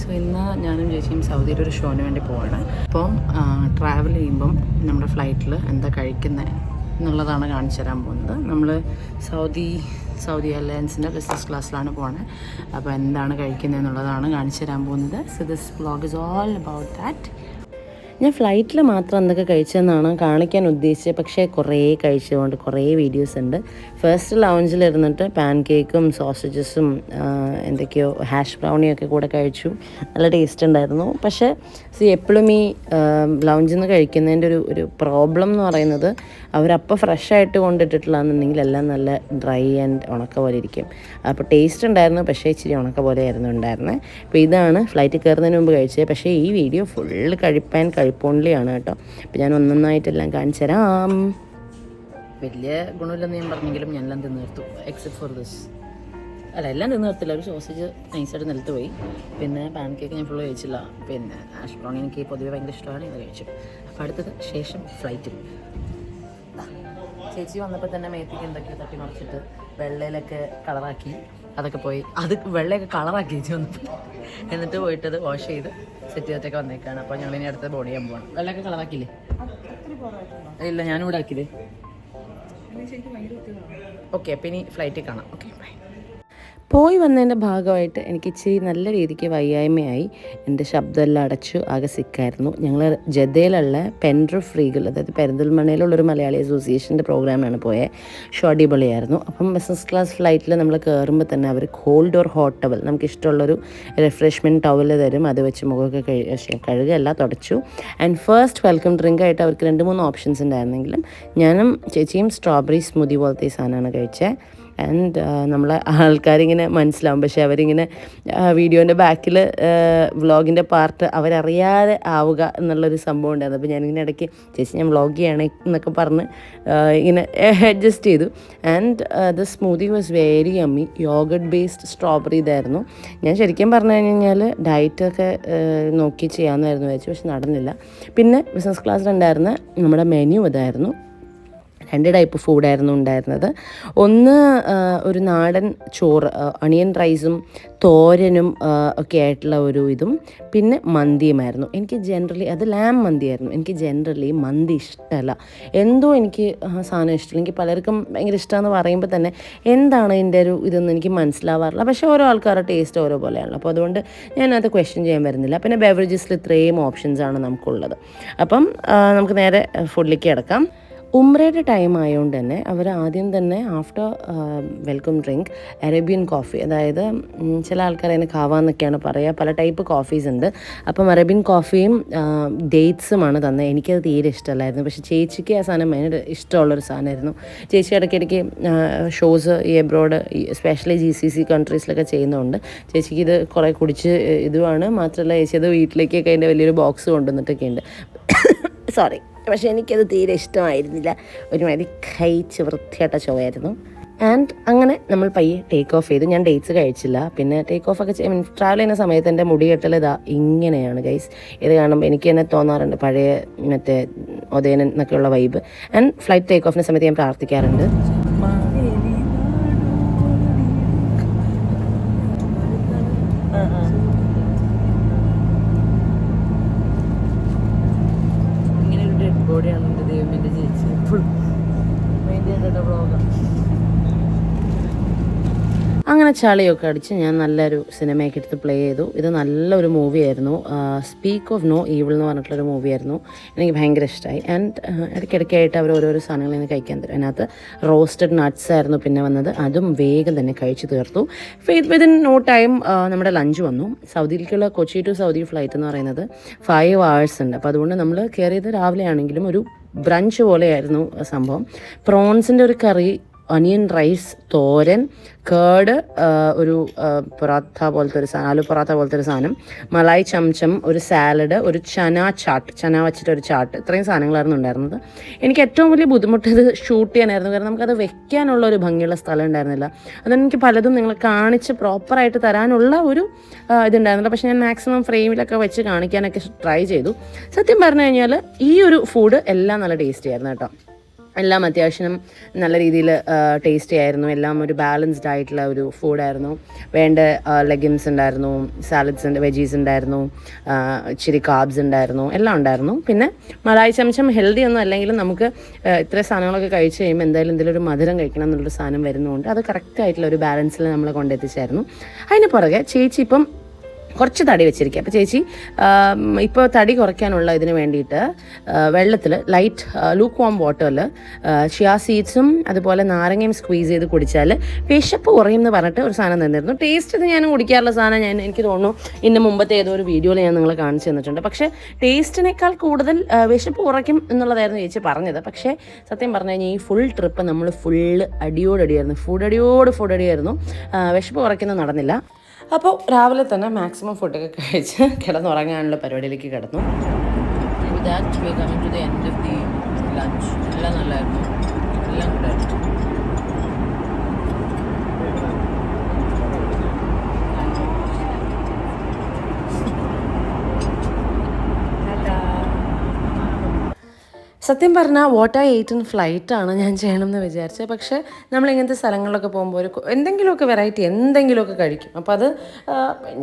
So ഇന്ന് ഞാനും ചേച്ചിയും സൗദിയിൽ ഒരു ഷോന് വേണ്ടി പോവാണ് അപ്പം ട്രാവൽ ചെയ്യുമ്പം നമ്മുടെ ഫ്ലൈറ്റിൽ എന്താ കഴിക്കുന്നത് എന്നുള്ളതാണ് കാണിച്ചു തരാൻ പോകുന്നത് നമ്മൾ സൗദി സൗദി എയർലൈൻസിന്റെ ബിസിനസ് ക്ലാസ്സിലാണ് പോകുന്നത് അപ്പോൾ എന്താണ് കഴിക്കുന്നത് എന്നുള്ളതാണ് കാണിച്ചു തരാൻ പോകുന്നത് so this blog is all about that ഞാൻ ഫ്ലൈറ്റിൽ മാത്രം എന്തൊക്കെ കഴിച്ചതെന്നാണ് കാണിക്കാൻ ഉദ്ദേശിച്ചത്. പക്ഷേ കുറേ കഴിച്ചതുകൊണ്ട് കുറേ വീഡിയോസ് ഉണ്ട്. ഫസ്റ്റ് ലൗഞ്ചിൽ ഇരുന്നിട്ട് പാൻ കേക്കും സോസേജസും എന്തൊക്കെയോ ഹാഷ് ബ്രൗണിയൊക്കെ കൂടെ കഴിച്ചു. നല്ല ടേസ്റ്റ് ഉണ്ടായിരുന്നു. പക്ഷേ സി എപ്പോഴും ഈ ലൗഞ്ചിൽ നിന്ന് കഴിക്കുന്നതിന്റെ ഒരു ഒരു പ്രോബ്ലം എന്ന് പറയുന്നത് അവരപ്പോൾ ഫ്രഷ് ആയിട്ട് കൊണ്ടിട്ടിട്ടുള്ളതെന്നുണ്ടെങ്കിൽ എല്ലാം നല്ല ഡ്രൈ ആൻഡ് ഉണക്ക പോലെ ഇരിക്കും. അപ്പോൾ ടേസ്റ്റ് ഉണ്ടായിരുന്നു പക്ഷേ ഇച്ചിരി ഉണക്ക പോലെ ആയിരുന്നു ഉണ്ടായിരുന്നത് അപ്പോൾ ഇതാണ് ഫ്ലൈറ്റ് കയറുന്നതിന് മുമ്പ് കഴിച്ചത്. പക്ഷേ ഈ വീഡിയോ ഫുള്ള് കഴിപ്പാൻ കഴിപ്പോൺലിയാണ് കേട്ടോ. അപ്പോൾ ഞാൻ ഒന്നൊന്നായിട്ടെല്ലാം കാണിച്ചു തരാം വലിയ ഗുണമില്ലെന്ന് ഞാൻ പറഞ്ഞെങ്കിലും ഞാനെല്ലാം തിന്നു നിർത്തും എക്സെപ്റ്റ് ഫോർ ദിസ് അല്ല എല്ലാം തിന്നു നിർത്തില്ല ഒരു സോസേജ് നൈസായിട്ട് നിലത്ത് പോയി. പിന്നെ പാൻ കേക്ക് ഞാൻ ഫുള്ള് കഴിച്ചില്ല. പിന്നെ ആഷ് ബ്രൗൺ എനിക്ക് പൊതുവെ ഭയങ്കര ഇഷ്ടമാണ്. ഞാൻ കഴിച്ചു. അപ്പോൾ അടുത്തത് ശേഷം ഫ്ലൈറ്റിൽ ചേച്ചി വന്നപ്പോൾ തന്നെ മേത്തേക്ക് എന്തൊക്കെയോ തട്ടി മറിച്ചിട്ട് വെള്ളയിലൊക്കെ കളറാക്കി അതൊക്കെ പോയി. അത് വെള്ളയൊക്കെ കളറാക്കി ചേച്ചി വന്നപ്പോൾ എന്നിട്ട് പോയിട്ട് അത് വാഷ് ചെയ്ത് സെറ്റ് ചെയ്തിട്ടൊക്കെ വന്നേക്കാണ്. അപ്പോൾ ഞങ്ങൾ ഇനി അടുത്ത ബോഡി ചെയ്യാൻ പോകണം വെള്ളയൊക്കെ കളറാക്കില്ലേ ഇല്ല ഞാനിവിടെ ആക്കിയില്ലേ? ഓക്കെ അപ്പം ഇനി ഫ്ലൈറ്റിൽ കാണാം. ഓക്കെ ബൈ പോയി വന്നതിന്റെ ഭാഗമായിട്ട് എനിക്ക് ഇച്ചിരി നല്ല രീതിക്ക് വയ്യായ്മയായി. എന്റെ ശബ്ദമെല്ലാം അടച്ചു ആകെ സിക്കായിരുന്നു ഞങ്ങൾ ജദ്ദയിലുള്ള പെൻഡ്രു ഫ്രീഗൽ അതായത് പെരിന്തൽമണ്ണയിലുള്ളൊരു മലയാളി അസോസിയേഷന്റെ പ്രോഗ്രാമാണ് പോയത് ഷോ അടിപൊളിയായിരുന്നു. അപ്പം ബിസിനസ് ക്ലാസ് ഫ്ലൈറ്റിൽ നമ്മൾ കയറുമ്പോൾ തന്നെ അവർ കോൾഡ് ഓർ ഹോട്ട് ടവൽ നമുക്ക് ഇഷ്ടമുള്ളൊരു റിഫ്രഷ്മെന്റ് ടവൽ തരും. അത് വെച്ച് മുഖമൊക്കെ കഴുകി കഴുകല്ല തുടച്ചു. ആൻഡ് ഫസ്റ്റ് വെൽക്കം ഡ്രിങ്ക് ആയിട്ട് അവർക്ക് രണ്ട് മൂന്ന് ഓപ്ഷൻസ് ഉണ്ടായിരുന്നെങ്കിലും ഞാനും ചേച്ചിയും സ്ട്രോബെറി സ്മൂതി പോലത്തെ സാധനമാണ് കഴിച്ചത് ആൻഡ് നമ്മളെ ആൾക്കാരിങ്ങനെ മനസ്സിലാവും. പക്ഷേ അവരിങ്ങനെ വീഡിയോന്റെ ബാക്കിൽ വ്ളോഗിന്റെ പാർട്ട് അവരറിയാതെ ആവുക എന്നുള്ളൊരു സംഭവം ഉണ്ടായിരുന്നു. അപ്പോൾ ഞാനിങ്ങനെ ഇടയ്ക്ക് ചേച്ചി ഞാൻ വ്ളോഗ് ചെയ്യണേ എന്നൊക്കെ പറഞ്ഞ് ഇങ്ങനെ അഡ്ജസ്റ്റ് ചെയ്തു. And the smoothie was very yummy yogurt based strawberry ഇതായിരുന്നു. ഞാൻ ശരിക്കും പറഞ്ഞു കഴിഞ്ഞാൽ ഡയറ്റൊക്കെ നോക്കി ചെയ്യാമെന്നായിരുന്നു വെച്ചു പക്ഷെ നടന്നില്ല. പിന്നെ ബിസിനസ് ക്ലാസ്സിലുണ്ടായിരുന്ന നമ്മുടെ മെനു ഇതായിരുന്നു. രണ്ട് ടൈപ്പ് ഫുഡായിരുന്നു ഉണ്ടായിരുന്നത്. ഒന്ന് ഒരു നാടൻ ചോറ് അണിയൻ റൈസും തോരനും ഒക്കെ ആയിട്ടുള്ള ഒരു ഇതും. പിന്നെ മന്തിയുമായിരുന്നു. എനിക്ക് ജനറലി അത് ലാം മന്തിയായിരുന്നു. എനിക്ക് ജനറലി മന്തി ഇഷ്ടമല്ല എന്തോ എനിക്ക് സാധനം ഇഷ്ടമില്ല എനിക്ക് പലർക്കും ഭയങ്കര ഇഷ്ടമെന്ന് പറയുമ്പോൾ തന്നെ എന്താണ് ഇതിന്റെ ഒരു ഇതൊന്നും എനിക്ക് മനസ്സിലാവാറില്ല. പക്ഷേ ഓരോ ആൾക്കാരുടെ ടേസ്റ്റ് ഓരോ പോലെയാണല്ലോ. അപ്പോൾ അതുകൊണ്ട് ഞാനത് ക്വസ്റ്റ്യൻ ചെയ്യാൻ വരുന്നില്ല. പിന്നെ ബെവറേജസിൽ ഇത്രയും ഓപ്ഷൻസ് ആണ് നമുക്കുള്ളത്. അപ്പം നമുക്ക് നേരെ ഫുഡിലേക്ക് കിടക്കാം. ഉമ്രയുടെ ടൈം ആയതുകൊണ്ട് തന്നെ അവർ ആദ്യം തന്നെ after welcome drink Arabian coffee അതായത് ചില ആൾക്കാർ അതിന് കാവ എന്നൊക്കെയാണ് പറയുക പല ടൈപ്പ് കോഫീസ് ഉണ്ട്. അപ്പം അറേബ്യൻ കോഫിയും ഡേറ്റ്സുമാണ് തന്നത് എനിക്കത് തീരെ ഇഷ്ടമല്ലായിരുന്നു. പക്ഷേ ചേച്ചിക്ക് ആ സാധനം ഭയങ്കര ഇഷ്ടമുള്ളൊരു സാധനമായിരുന്നു. ചേച്ചി ഇടയ്ക്കിടയ്ക്ക് ഷോസ് ഈ abroad specially G C C കൺട്രീസിലൊക്കെ ചെയ്യുന്നതുകൊണ്ട് ചേച്ചിക്ക് ഇത് കുറേ കുടിച്ച് ഇതുമാണ് മാത്രമല്ല ചേച്ചി അത് വീട്ടിലേക്കൊക്കെ അതിന്റെ വലിയൊരു ബോക്സ് കൊണ്ടുവന്നിട്ടൊക്കെ ഉണ്ട് സോറി പക്ഷേ എനിക്കത് തീരെ ഇഷ്ടമായിരുന്നില്ല. ഒരുമാതിരി കഴിച്ച് വൃത്തിയായിട്ട ചോയായിരുന്നു ആൻഡ് അങ്ങനെ നമ്മൾ പയ്യെ ടേക്ക് ഓഫ് ചെയ്തു. ഞാൻ ഡേറ്റ്സ് കഴിച്ചില്ല. പിന്നെ ടേക്ക് ഓഫ് ഒക്കെ ട്രാവൽ ചെയ്യുന്ന സമയത്ത് എന്റെ മുടി കെട്ടൽ ഇതാ ഇങ്ങനെയാണ് ഗൈസ് ഇത് കാണുമ്പോൾ എനിക്ക് തന്നെ തോന്നാറുണ്ട് പഴയ മറ്റേ എന്നൊക്കെയുള്ള വൈബ് ആൻഡ് ഫ്ലൈറ്റ് ടേക്ക് ഓഫിന്റെ സമയത്ത് ഞാൻ പ്രാർത്ഥിക്കാറുണ്ട് ഇങ്ങനെ ഒരു ഡെഡ് ബോഡിയാണ് എന്റെ ദൈവം ചേച്ചി ഫുൾ അങ്ങനെ ചളിയൊക്കെ അടിച്ച് ഞാൻ നല്ലൊരു സിനിമയൊക്കെ എടുത്ത് പ്ലേ ചെയ്തു. ഇത് നല്ലൊരു മൂവിയായിരുന്നു സ്പീക്ക് ഓഫ് നോ ഈവിൾ എന്ന് പറഞ്ഞിട്ടുള്ളൊരു മൂവിയായിരുന്നു എനിക്ക് ഭയങ്കര ഇഷ്ടമായി ആൻഡ് ഇടയ്ക്കിടയ്ക്കായിട്ട് അവർ ഓരോരോ സാധനങ്ങൾ ഇങ്ങനെ കഴിക്കാൻ തരും. അതിനകത്ത് റോസ്റ്റഡ് നട്ട്സ് ആയിരുന്നു പിന്നെ വന്നത്. അതും വേഗം തന്നെ കഴിച്ചു തീർത്തു. വിതിൻ നോ ടൈം നമ്മുടെ ലഞ്ച് വന്നു. സൗദിയിലേക്കുള്ള കൊച്ചി ടു സൗദി ഫ്ലൈറ്റ് എന്ന് പറയുന്നത് ഫൈവ് അവേഴ്സ് ഉണ്ട്. അപ്പോൾ അതുകൊണ്ട് നമ്മൾ കയറിയത് രാവിലെ ആണെങ്കിലും ഒരു ബ്രഞ്ച് പോലെയായിരുന്നു സംഭവം. പ്രോൺസിന്റെ ഒരു കറി ഒനിയൻ റൈസ് തോരൻ കേട് ഒരു പൊറാത്ത പോലത്തെ ഒരു സാധനം ആലു പൊറാത്ത പോലത്തെ ഒരു സാധനം മലായി ചംചം ഒരു സാലഡ് ഒരു ചന ചാട്ട് ചന വെച്ചിട്ട് ഒരു ചാട്ട് ഇത്രയും സാധനങ്ങളായിരുന്നു ഉണ്ടായിരുന്നത്. എനിക്ക് ഏറ്റവും വലിയ ബുദ്ധിമുട്ട് ഇത് ഷൂട്ട് ചെയ്യാനായിരുന്നു കാരണം നമുക്കത് വെക്കാനുള്ള ഒരു ഭംഗിയുള്ള സ്ഥലം ഉണ്ടായിരുന്നില്ല. അതുകൊണ്ട് എനിക്ക് പലതും നിങ്ങൾ കാണിച്ച് പ്രോപ്പറായിട്ട് തരാനുള്ള ഒരു ഇതുണ്ടായിരുന്നില്ല. പക്ഷേ ഞാൻ മാക്സിമം ഫ്രെയിമിലൊക്കെ വെച്ച് കാണിക്കാനൊക്കെ ട്രൈ ചെയ്തു. സത്യം പറഞ്ഞു കഴിഞ്ഞാൽ ഈ ഒരു ഫുഡ് എല്ലാം നല്ല ടേസ്റ്റി ആയിരുന്നു കേട്ടോ. എല്ലാം അത്യാവശ്യം നല്ല രീതിയിൽ ടേസ്റ്റി ആയിരുന്നു. എല്ലാം ഒരു ബാലൻസ്ഡ് ആയിട്ടുള്ള ഒരു ഫുഡായിരുന്നു വേണ്ട ലെഗിംസ് ഉണ്ടായിരുന്നു സാലഡ്സ് ഉണ്ട് വെജീസ് ഉണ്ടായിരുന്നു ഇച്ചിരി കാബ്സ് ഉണ്ടായിരുന്നു എല്ലാം ഉണ്ടായിരുന്നു. പിന്നെ മലായി ചമച്ചം ഹെൽത്തി ഒന്നും അല്ലെങ്കിലും നമുക്ക് ഇത്ര സാധനങ്ങളൊക്കെ കഴിച്ച് കഴിയുമ്പോൾ എന്തായാലും എന്തെങ്കിലും ഒരു മധുരം കഴിക്കണം എന്നുള്ളൊരു സാധനം വരുന്നതുകൊണ്ട് അത് കറക്റ്റ് ആയിട്ടുള്ള ഒരു ബാലൻസിൽ നമ്മളെ കൊണ്ടെത്തിച്ചായിരുന്നു. അതിന് പുറകെ ചേച്ചി ഇപ്പം കുറച്ച് തടി വെച്ചിരിക്കുക. അപ്പോൾ ചേച്ചി ഇപ്പോൾ തടി കുറയ്ക്കാനുള്ള ഇതിന് വേണ്ടിയിട്ട് വെള്ളത്തിൽ ലൈറ്റ് ലൂക്ക് വാം വാട്ടറിൽ ഷിയാ സീഡ്സും അതുപോലെ നാരങ്ങയും സ്ക്വീസ് ചെയ്ത് കുടിച്ചാൽ വിശപ്പ് കുറയും എന്ന് പറഞ്ഞിട്ട് ഒരു സാധനം തന്നിരുന്നു. ടേസ്റ്റ് ഇത് ഞാൻ കുടിക്കാറുള്ള സാധനം ഞാൻ എനിക്ക് തോന്നുന്നു ഇന്ന് മുമ്പത്തെ ഏതോ ഒരു വീഡിയോയിൽ ഞാൻ നിങ്ങളെ കാണിച്ചു തന്നിട്ടുണ്ട്. പക്ഷേ ടേസ്റ്റിനേക്കാൾ കൂടുതൽ വിശപ്പ് കുറയ്ക്കും എന്നുള്ളതായിരുന്നു ചേച്ചി പറഞ്ഞത്. പക്ഷേ സത്യം പറഞ്ഞു കഴിഞ്ഞാൽ ഈ ഫുൾ ട്രിപ്പ് നമ്മൾ ഫുള്ള് അടിയോടടിയായിരുന്നു. ഫുഡ് അടിയോട് ഫുഡ് അടിയായിരുന്നു. വിശപ്പ് കുറയ്ക്കുന്നത് നടന്നില്ല. അപ്പോൾ രാവിലെ തന്നെ മാക്സിമം ഫുഡൊക്കെ കഴിച്ച് കിടന്നുറങ്ങാനുള്ള പരിപാടിയിലേക്ക് കിടന്നു. That we coming to the end of the lunch എല്ലാം നല്ലായിരുന്നു എല്ലാം കൂടായിരുന്നു സത്യം പറഞ്ഞാൽ വാട്ട് ഐ എയ്റ്റ് ഇൻ ഫ്ലൈറ്റാണ് ഞാൻ ചെയ്യണം എന്ന് വിചാരിച്ചത് പക്ഷേ നമ്മൾ ഇങ്ങനത്തെ സ്ഥലങ്ങളിലൊക്കെ പോകുമ്പോൾ ഒരു എന്തെങ്കിലുമൊക്കെ വെറൈറ്റി എന്തെങ്കിലുമൊക്കെ കഴിക്കും. അപ്പോൾ അത്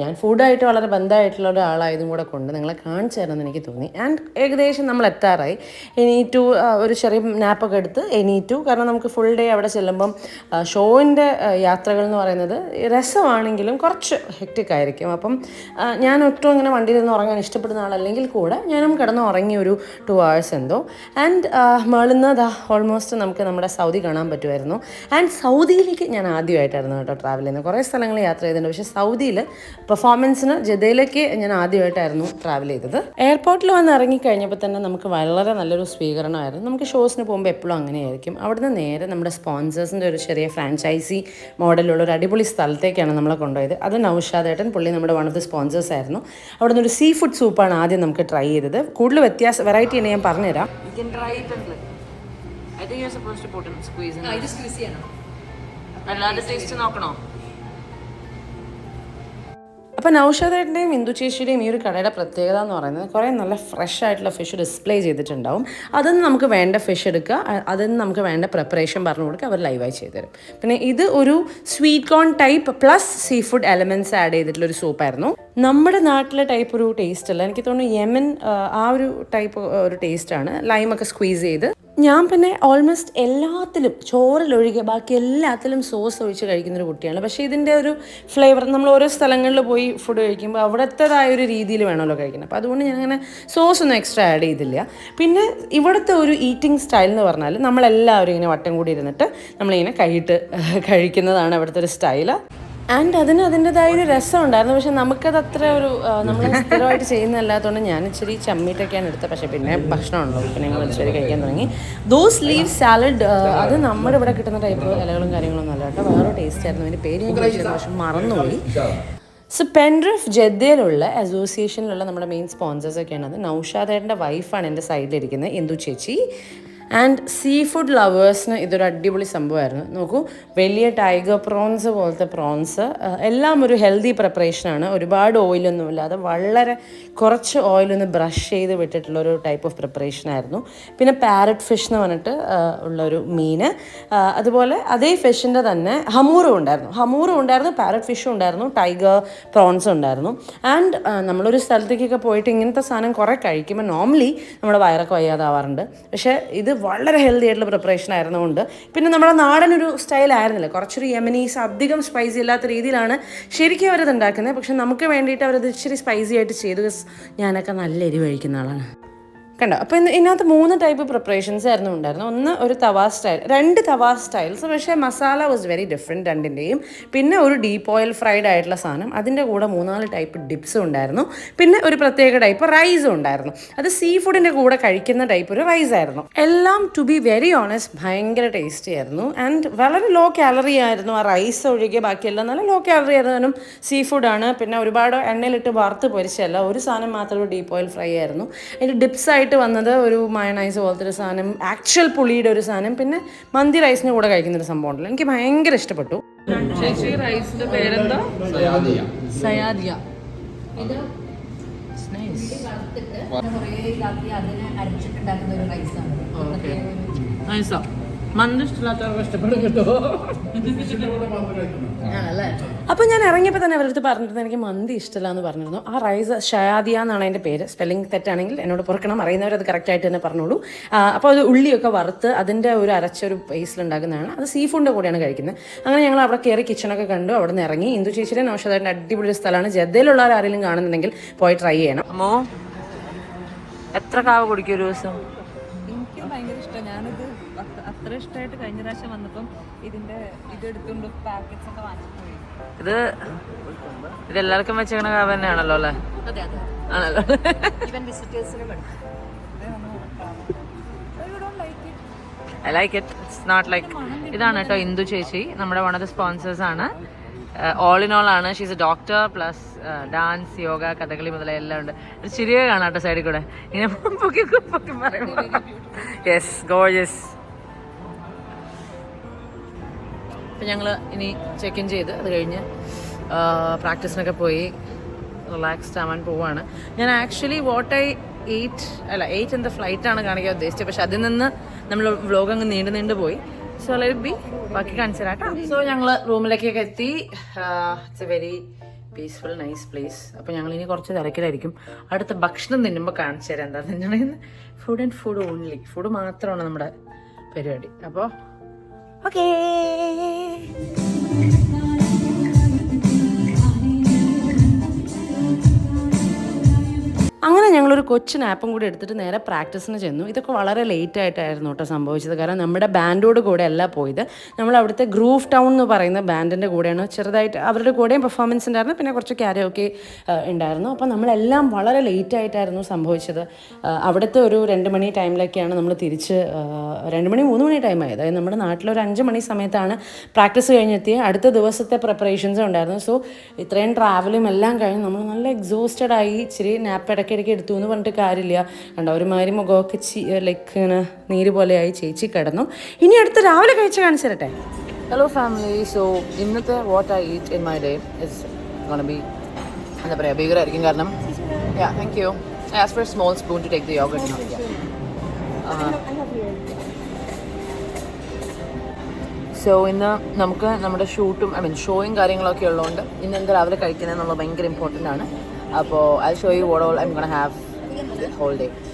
ഞാൻ ഫുഡായിട്ട് വളരെ ബന്ധമായിട്ടുള്ള ഒരാളായതും കൂടെ കൊണ്ട് നിങ്ങളെ കാണിച്ചു തരണമെന്ന് എനിക്ക് തോന്നി. ആൻഡ് ഏകദേശം നമ്മൾ എത്താറായി. ടു ഒരു ചെറിയ നാപ്പൊക്കെ എടുത്ത് ടു കാരണം നമുക്ക് ഫുൾ ഡേ അവിടെ ചെല്ലുമ്പം ഷോയിന്റെ യാത്രകൾ എന്ന് പറയുന്നത് രസമാണെങ്കിലും കുറച്ച് ഹെക്റ്റിക് ആയിരിക്കും. അപ്പം ഞാൻ ഒട്ടും ഇങ്ങനെ വണ്ടിയിൽ നിന്ന് ഉറങ്ങാൻ ഇഷ്ടപ്പെടുന്ന ആളല്ലെങ്കിൽ കൂടെ ഞാനും കിടന്ന് ഉറങ്ങി ഒരു ടു hours എന്തോ. ആൻഡ് മേളുന്ന ദാ ഓൾമോസ്റ്റ് നമുക്ക് നമ്മുടെ സൗദി കാണാൻ പറ്റുമായിരുന്നു. ആൻഡ് സൗദിയിലേക്ക് ഞാൻ ആദ്യമായിട്ടായിരുന്നു കേട്ടോ ട്രാവൽ ചെയ്യുന്നത്. കുറേ സ്ഥലങ്ങൾ യാത്ര ചെയ്തിട്ടുണ്ട്. പക്ഷേ സൗദിയിൽ പെർഫോമൻസിന് ജദയിലേക്ക് ഞാൻ ആദ്യമായിട്ടായിരുന്നു ട്രാവൽ ചെയ്തത്. എയർപോർട്ടിൽ വന്ന് ഇറങ്ങിക്കഴിഞ്ഞപ്പോൾ തന്നെ നമുക്ക് വളരെ നല്ലൊരു സ്വീകരണമായിരുന്നു. നമുക്ക് ഷോസിന് പോകുമ്പോൾ എപ്പോഴും അങ്ങനെയായിരിക്കും. അവിടുന്ന് നേരെ നമ്മുടെ സ്പോൺസേഴ്സിന്റെ ഒരു ചെറിയ ഫ്രാഞ്ചൈസി മോഡലുള്ള ഒരു അടിപൊളി സ്ഥലത്തേക്കാണ് നമ്മളെ കൊണ്ടുപോയത്. അത് നൗഷാദ് ഏട്ടൻ പുള്ളി നമ്മുടെ വൺ ഓഫ് ദി സ്പോൺസേഴ്സ് ആയിരുന്നു. അവിടുന്ന് ഒരു സീ ഫുഡ് സൂപ്പാണ് ആദ്യം നമുക്ക് ട്രൈ ചെയ്തത്. കൂടുതൽ വ്യത്യാസം വെറൈറ്റി ആണ് ഞാൻ പറഞ്ഞുതരാം. അല്ലാതെ ടേസ്റ്റ് നോക്കണോ? അപ്പോൾ നൗഷാദേട്ടന്റെയും ഇന്ദു ചേച്ചിയുടെയും ഈ ഒരു കടയുടെ പ്രത്യേകത എന്ന് പറയുന്നത് കുറേ നല്ല ഫ്രഷ് ആയിട്ടുള്ള ഫിഷ് ഡിസ്പ്ലേ ചെയ്തിട്ടുണ്ടാവും. അതിൽ നമുക്ക് വേണ്ട ഫിഷ് എടുക്കുക. അതിൽ നമുക്ക് വേണ്ട പ്രിപ്പറേഷൻ പറഞ്ഞു കൊടുക്കുക. അവർ ലൈവായി ചെയ്തുതരും. പിന്നെ ഇത് ഒരു sweet corn type plus sea food elements add ചെയ്തിട്ടുള്ള ഒരു സൂപ്പായിരുന്നു നമ്മുടെ നാട്ടിലെ ടൈപ്പ് ഒരു ടേസ്റ്റ് അല്ല. എനിക്ക് തോന്നുന്നു യമൻ ആ ഒരു ടൈപ്പ് ഒരു ടേസ്റ്റാണ് ലൈമൊക്കെ സ്ക്വീസ് ചെയ്ത് ഞാൻ പിന്നെ ഓൾമോസ്റ്റ് എല്ലാത്തിലും ചോറിലൊഴികെ ബാക്കി എല്ലാത്തിലും സോസ് ഒഴിച്ച് കഴിക്കുന്നൊരു കുട്ടിയാണ്. പക്ഷേ ഇതിന്റെ ഒരു ഫ്ലേവർ നമ്മൾ ഓരോ സ്ഥലങ്ങളിൽ പോയി ഫുഡ് കഴിക്കുമ്പോൾ അവിടുത്തേതായ ഒരു രീതിയിൽ വേണമല്ലോ കഴിക്കുന്നത്. അപ്പോൾ അതുകൊണ്ട് ഞാൻ അങ്ങനെ സോസ് ഒന്നും എക്സ്ട്രാ ആഡ് ചെയ്തില്ല. പിന്നെ ഇവിടുത്തെ ഒരു ഈറ്റിംഗ് സ്റ്റൈൽ എന്ന് പറഞ്ഞാൽ നമ്മളെല്ലാവരും ഇങ്ങനെ വട്ടം കൂടി ഇരുന്നിട്ട് നമ്മളിങ്ങനെ കൈയിട്ട് കഴിക്കുന്നതാണ് ഇവിടുത്തെ ഒരു സ്റ്റൈൽ ആൻഡ് അതിന് അതിന്റെതായ ഒരു രസം ഉണ്ടായിരുന്നു പക്ഷെ നമുക്കത് അത്ര ഒരു നമ്മൾ സ്ഥിരമായിട്ട് ചെയ്യുന്നതല്ലാത്തതുകൊണ്ട് ഞാൻ ഇച്ചിരി ചമ്മീട്ടൊക്കെയാണ് എടുത്തത്. പക്ഷേ പിന്നെ ഭക്ഷണമാണല്ലോ പിന്നെ ഞങ്ങൾ ഇച്ചിരി കഴിക്കാൻ തുടങ്ങി. ദോസ് ലീവ് സാലഡ് അത് നമ്മുടെ ഇവിടെ കിട്ടുന്ന ടൈപ്പ് ഇലകളും കാര്യങ്ങളൊന്നും അല്ല കേട്ടോ. വേറെ ടേസ്റ്റ് ആയിരുന്നു. അതിന്റെ പേര് ഞാൻ ചോദിച്ചിരുന്നു. പക്ഷെ മറന്നുപോയി. സോ പെൻഡ്രിഫ് ജദ്ദയിലുള്ള അസോസിയേഷനിലുള്ള നമ്മുടെ മെയിൻ സ്പോൺസേഴ്സ് ഒക്കെയാണ് അത്. നൗഷാദേട്ടന്റെ വൈഫാണ് എന്റെ സൈഡിലിരിക്കുന്നത് ഇന്ദു ചേച്ചി. ആൻഡ് സീ ഫുഡ് ലവേഴ്സിന് ഇതൊരു അടിപൊളി സംഭവമായിരുന്നു. നോക്കൂ വലിയ ടൈഗർ പ്രോൺസ് പോലത്തെ പ്രോൺസ് എല്ലാം ഒരു ഹെൽത്തി പ്രിപ്പറേഷനാണ് ഒരുപാട് ഓയിലൊന്നും ഇല്ലാതെ വളരെ കുറച്ച് ഓയിലൊന്ന് ബ്രഷ് ചെയ്ത് വിട്ടിട്ടുള്ള ഒരു ടൈപ്പ് ഓഫ് പ്രിപ്പറേഷൻ ആയിരുന്നു. പിന്നെ പാരറ്റ് ഫിഷ് എന്ന് പറഞ്ഞിട്ട് ഉള്ളൊരു ആ, അതുപോലെ അതേ ഫിഷിന്റെ തന്നെ ഹമൂറും ഉണ്ടായിരുന്നു. ഹമൂറും ഉണ്ടായിരുന്നു പാരറ്റ് ഫിഷും ഉണ്ടായിരുന്നു ടൈഗർ പ്രോൺസും ഉണ്ടായിരുന്നു. ആൻഡ് നമ്മളൊരു സ്ഥലത്തേക്കൊക്കെ പോയിട്ട് ഇങ്ങനത്തെ സാധനം കുറേ കഴിക്കുമ്പോൾ നോർമലി നമ്മുടെ വയറൊക്കെ വയ്യാതാവാറുണ്ട്. പക്ഷേ ഇത് വളരെ ഹെൽത്തി ആയിട്ടുള്ള പ്രിപ്പറേഷൻ ആയിരുന്നുകൊണ്ട്. പിന്നെ നമ്മുടെ നാടൻ ഒരു സ്റ്റൈൽ ആയിരുന്നില്ല. കുറച്ചൊരു യമനീസ് അധികം സ്പൈസി ഇല്ലാത്ത രീതിയിലാണ് ശരിക്കും അവരത് ഉണ്ടാക്കുന്നത്. പക്ഷെ നമുക്ക് വേണ്ടിയിട്ട് അവരത് ഇച്ചിരി സ്പൈസി ആയിട്ട് ചെയ്തു. ഞാനൊക്കെ നല്ല എരിവ് കഴിക്കുന്ന ആളാണ്. കണ്ടോ? അപ്പോൾ ഇന്ന് ഇതിനകത്ത് മൂന്ന് ടൈപ്പ് പ്രിപ്പറേഷൻസ് ആയിരുന്നു ഉണ്ടായിരുന്നു ഒന്ന് ഒരു തവാ സ്റ്റൈൽ രണ്ട് തവാ സ്റ്റൈൽസ് പക്ഷേ മസാല വാസ് വെരി ഡിഫറെന്റ് രണ്ടിന്റെയും പിന്നെ ഒരു ഡീപ്പ് ഓയിൽ ഫ്രൈഡ് ആയിട്ടുള്ള സാധനം അതിന്റെ കൂടെ മൂന്നാൽ ടൈപ്പ് ഡിപ്സും ഉണ്ടായിരുന്നു. പിന്നെ ഒരു പ്രത്യേക ടൈപ്പ് റൈസും ഉണ്ടായിരുന്നു. അത് സീ ഫുഡിന്റെ കൂടെ കഴിക്കുന്ന ടൈപ്പ് ഒരു റൈസ് ആയിരുന്നു. എല്ലാം ടു ബി വെരി ഓണസ്റ്റ് ഭയങ്കര ടേസ്റ്റി ആയിരുന്നു. ആൻഡ് വളരെ ലോ കാലറി ആയിരുന്നു ആ റൈസ് ഒഴികെ ബാക്കിയെല്ലാം നല്ല ലോ കാലറി ആയിരുന്നു കാരണം സീ ഫുഡാണ് പിന്നെ ഒരുപാട് എണ്ണയിലിട്ട് വറുത്ത് പൊരിച്ചല്ല ഒരു സാധനം മാത്രം ഒരു ഡീപ്പ് ഓയിൽ ഫ്രൈ ആയിരുന്നു. അതിന്റെ ഡിപ്സ് ആയിട്ട് വന്നത് ഒരു മയണൈസ് പോലത്തെ ഒരു സാധനം ആക്ച്വൽ പുളിയുടെ ഒരു സാധനം. പിന്നെ മന്തി റൈസിന് കൂടെ കഴിക്കുന്ന ഒരു സംഭവം ഉണ്ടല്ലോ. എനിക്ക് ഭയങ്കര ഇഷ്ടപ്പെട്ടു. ചേച്ചി റൈസിന്റെ പേരെന്താ? സയാദിയ. ഇത് വറുത്തിട്ട് കുറേ ഇതാക്കി അതിനെ അരച്ചിട്ടുണ്ടാക്കുന്ന ഒരു റൈസാണ് മന്ത് ഇഷ്ടമില്ലാത്തവർക്ക് ഇഷ്ടപ്പെടും കേട്ടോ അപ്പൊ ഞാൻ ഇറങ്ങിയപ്പോൾ തന്നെ അവരടുത്ത് പറഞ്ഞിരുന്നു എനിക്ക് മന്തി ഇഷ്ടമില്ല എന്ന് പറഞ്ഞിരുന്നു. ആ റൈസ് ഷയാദിയ എന്നാണ് അതിന്റെ പേര്. സ്പെല്ലിംഗ് തെറ്റാണെങ്കിൽ എന്നോട് പുറക്കണം അറിയുന്നവർ അത് കറക്റ്റ് ആയിട്ട് തന്നെ പറഞ്ഞോളൂ. അപ്പോൾ അത് ഉള്ളിയൊക്കെ വറുത്ത് അതിന്റെ ഒരു അരച്ച ഒരു പേസ്റ്റിൽ ഉണ്ടാക്കുന്നതാണ്. അത് സീ ഫുഡിന്റെ കൂടെയാണ് കഴിക്കുന്നത്. അങ്ങനെ ഞങ്ങൾ അവിടെ കയറി കിച്ചണൊക്കെ കണ്ടു അവിടെ നിന്ന് ഇറങ്ങി. ഇന്ദു ചേച്ചിയുടെ നൗഷാദിന്റെ അടിപൊളി ഒരു സ്ഥലമാണ്. ജദ്ദയിലുള്ളവർ ആരെങ്കിലും കാണുന്നുണ്ടെങ്കിൽ പോയി ട്രൈ ചെയ്യണം. അമ്മോ എത്ര കാവ് കുടിക്കും ഒരു ദിവസം? അത്ര- ഇഷ്ടമായിട്ട് കഴിഞ്ഞ പ്രാവശ്യം വന്നപ്പം ഇതിന്റെ ഇത് എടുത്തുകൊണ്ട് പാക്കറ്റ്സ് ഒക്കെ വാങ്ങിച്ചു പോയി. ഇത് ഇത് എല്ലാവർക്കും വെച്ചേക്കണ കാവ് തന്നെയാണല്ലോ അല്ലേ? അതെ അതെ ആണല്ലോ. I like it it's not like ഇതാണ് കേട്ടോ ഇന്ദു ചേച്ചി. നമ്മുടെ വൺ ഓഫ് ദ സ്പോൺസേഴ്സ് ആണ്. ഓൾ ഇൻ ഓൾ ആണ്. She's a doctor plus dance yoga Kathakali മുതലായ എല്ലാം ഉണ്ട്. ഒരു ചിരിയെ കാണാം കേട്ടോ സൈഡിൽ കൂടെ. ഇങ്ങനെ പൊക്കി പൊക്കി പറയുമ്പോൾ. യെസ് ഗോജസ് അപ്പം ഞങ്ങൾ ഇനി ചെക്ക് ഇൻ ചെയ്ത് അത് കഴിഞ്ഞ് പ്രാക്ടീസിനൊക്കെ പോയി റിലാക്സ്ഡ് ആവാൻ പോവാണ്. ഞാൻ ആക്ച്വലി വാട്ട് ഐ എയ്റ്റ് അല്ല എയ്റ്റ് എന്ന ഫ്ലൈറ്റാണ് കാണിക്കാൻ ഉദ്ദേശിച്ചത്. പക്ഷെ അതിൽ നിന്ന് നമ്മൾ വ്ലോഗ് അങ്ങ് നീണ്ടു നീണ്ടു പോയി. സോ ലെറ്റ് ബി ബാക്കി കാണിച്ചു തരാട്ടോ സോ ഞങ്ങൾ റൂമിലേക്കൊക്കെ എത്തി. It's a very peaceful nice place അപ്പോൾ ഞങ്ങൾ ഇനി കുറച്ച് തിരക്കിലായിരിക്കും. അടുത്ത ഭക്ഷണം തിന്നുമ്പോൾ കാണിച്ചു തരാം എന്താ തിന്നണമെന്ന് food and food only food മാത്രമാണ് നമ്മുടെ പരിപാടി. അപ്പോൾ ഓക്കേ ഞങ്ങളൊരു കൊച്ചു നാപ്പും കൂടി എടുത്തിട്ട് നേരെ പ്രാക്ടീസിന് ചെന്നു. ഇതൊക്കെ വളരെ ലേറ്റ് ആയിട്ടായിരുന്നു കേട്ടോ സംഭവിച്ചത്. കാരണം നമ്മുടെ ബാൻഡോട് കൂടെ അല്ല പോയത്. നമ്മൾ അവിടുത്തെ ഗ്രൂഫ് ടൗൺ എന്ന് പറയുന്ന ബാൻഡിന്റെ കൂടെയാണ് ചെറുതായിട്ട് അവരുടെ കൂടെയും പെർഫോമൻസ് ഉണ്ടായിരുന്നു. പിന്നെ കുറച്ച് ക്യാരൊക്കെ ഉണ്ടായിരുന്നു. അപ്പോൾ നമ്മളെല്ലാം വളരെ ലേറ്റ് ആയിട്ടായിരുന്നു സംഭവിച്ചത്. അവിടുത്തെ ഒരു രണ്ട് മണി ടൈമിലൊക്കെയാണ് നമ്മൾ തിരിച്ച് രണ്ട് മണി മൂന്ന് മണി ടൈമായി അതായത് നമ്മുടെ നാട്ടിലൊരു അഞ്ച് മണി സമയത്താണ് പ്രാക്ടീസ് കഴിഞ്ഞെത്തിയത്. അടുത്ത ദിവസത്തെ പ്രിപ്പറേഷൻസ് ഉണ്ടായിരുന്നു. സോ ഇത്രയും ട്രാവലും എല്ലാം കഴിഞ്ഞ് നമ്മൾ നല്ല എക്സോസ്റ്റഡ് ആയി ഇച്ചിരി നാപ്പ് ഇടയ്ക്കിടയ്ക്ക് എടുത്തു എന്ന് പറഞ്ഞിട്ട് കാര്യമില്ല. കണ്ടോ ഒരുമാതിരി മുഖമൊക്കെ ചി ലൈക്ക് ഇങ്ങനെ നീര് പോലെയായി ചേച്ചി കിടന്നു. ഇനി അടുത്ത രാവിലെ കഴിച്ച് കാണിച്ചു തരട്ടെ. ഹലോ ഫാമിലി സോ ഇന്നത്തെ what I eat in my day is gonna be എന്താ പറയുക ഭീകരമായിരിക്കും കാരണം yeah thank you as for small spoon to take the yoga so ഇന്ന് നമുക്ക് നമ്മുടെ ഷൂട്ടും ഐ മീൻ ഷോയും കാര്യങ്ങളൊക്കെ ഉള്ളതുകൊണ്ട് ഇന്ന് എന്താ രാവിലെ കഴിക്കുന്നത് എന്നുള്ളത് ഭയങ്കര ഇമ്പോർട്ടന്റ് ആണ്. അപ്പോൾ I show you what all I gonna have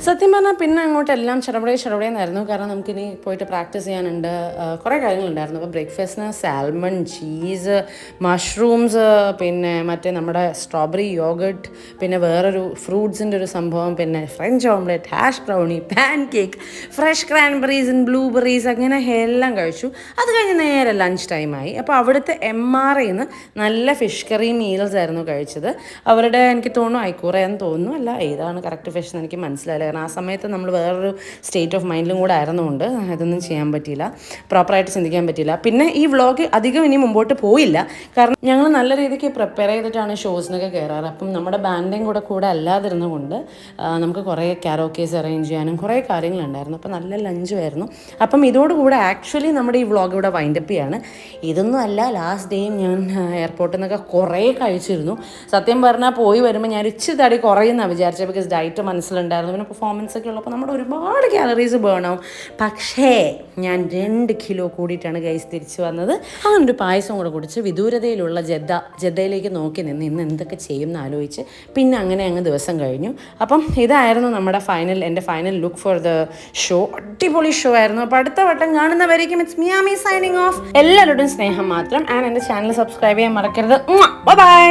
സത്യം പറഞ്ഞാൽ പിന്നെ അങ്ങോട്ട് എല്ലാം ചെറുപടേ ചെറുപടേന്നായിരുന്നു കാരണം നമുക്കിനി പോയിട്ട് പ്രാക്ടീസ് ചെയ്യാനുണ്ട്. കുറെ കുറേ കാര്യങ്ങളുണ്ടായിരുന്നു. അപ്പോൾ ബ്രേക്ക്ഫാസ്റ്റിന് സാൽമൺ ചീസ് മഷ്റൂംസ് പിന്നെ മറ്റേ നമ്മുടെ സ്ട്രോബെറി യോഗട്ട് പിന്നെ വേറൊരു ഫ്രൂട്ട്സിന്റെ ഒരു സംഭവം പിന്നെ French omelette hash brownie pancake fresh cranberries blueberries അങ്ങനെ എല്ലാം കഴിച്ചു. അത് കഴിഞ്ഞ് നേരെ ലഞ്ച് ടൈമായി അപ്പോൾ അവിടുത്തെ എം ആർ ഐന്ന് നല്ല ഫിഷ് കറി മീൽസ് ആയിരുന്നു കഴിച്ചത്. അവരുടെ എനിക്ക് തോന്നുന്നു ഐക്കൂറയെന്ന് തോന്നുന്നു. അല്ല ഏതാണ് കറക്റ്റ് എന്ന് എനിക്ക് മനസ്സിലായില്ല. കാരണം ആ സമയത്ത് നമ്മൾ വേറൊരു സ്റ്റേറ്റ് ഓഫ് മൈൻഡിലും കൂടെ ആയിരുന്നുകൊണ്ട് അതൊന്നും ചെയ്യാൻ പറ്റിയില്ല. പ്രോപ്പറായിട്ട് ചിന്തിക്കാൻ പറ്റിയില്ല. പിന്നെ ഈ വ്ളോഗ് അധികം ഇനി മുമ്പോട്ട് പോയില്ല. കാരണം ഞങ്ങൾ നല്ല രീതിക്ക് പ്രിപ്പയർ ചെയ്തിട്ടാണ് ഷോസിനൊക്കെ കയറാറ് അപ്പം നമ്മുടെ ബാൻഡും കൂടെ കൂടെ അല്ലാതിരുന്നുകൊണ്ട് കൊണ്ട് നമുക്ക് കുറേ കാരോക്കേസ് അറേഞ്ച് ചെയ്യാനും കുറേ കാര്യങ്ങളുണ്ടായിരുന്നു അപ്പോൾ നല്ല ലഞ്ചുമായിരുന്നു അപ്പം ഇതോടുകൂടെ ആക്ച്വലി നമ്മുടെ ഈ വ്ളോഗ് ഇവിടെ വൈൻഡപ്പ് ചെയ്യാണ്. ഇതൊന്നും അല്ല ലാസ്റ്റ് ഡേയും ഞാൻ എയർപോർട്ടിൽ നിന്നൊക്കെ കുറേ കഴിച്ചിരുന്നു. സത്യം പറഞ്ഞാൽ പോയി വരുമ്പോൾ ഞാൻ ഇച്ചിരി തടി കുറയുന്ന വിചാരിച്ചത് ബിക്കോസ് ഡയറ്റ് മനസ്സിലുണ്ടായിരുന്നു. പിന്നെ പെർഫോമൻസ് ഒക്കെ ഉള്ളപ്പോൾ നമ്മുടെ ഒരുപാട് കാലറീസ് ബേൺ ആവും. പക്ഷേ ഞാൻ രണ്ട് കിലോ കൂടിയിട്ടാണ് ഗൈസ് തിരിച്ചു വന്നത്. അങ്ങനെ ഒരു പായസം കൂടെ കുടിച്ച് വിദൂരതയിലുള്ള ജദ്ദ ജദ്ദയിലേക്ക് നോക്കി നിന്ന് ഇന്ന് എന്തൊക്കെ ചെയ്യും എന്ന് ആലോചിച്ച് പിന്നെ അങ്ങനെ അങ്ങ് ദിവസം കഴിഞ്ഞു. അപ്പം ഇതായിരുന്നു നമ്മുടെ ഫൈനൽ എന്റെ final look for the show അടിപൊളി ഷോ ആയിരുന്നു. അപ്പോൾ അടുത്ത വട്ടം കാണുന്നവരേക്കും ഇറ്റ്സ് മിയാമി സൈനിങ് ഓഫ് എല്ലാവരോടും സ്നേഹം മാത്രം. ആൻഡ് എന്റെ ചാനൽ സബ്സ്ക്രൈബ് ചെയ്യാൻ മറക്കരുത്. ബൈ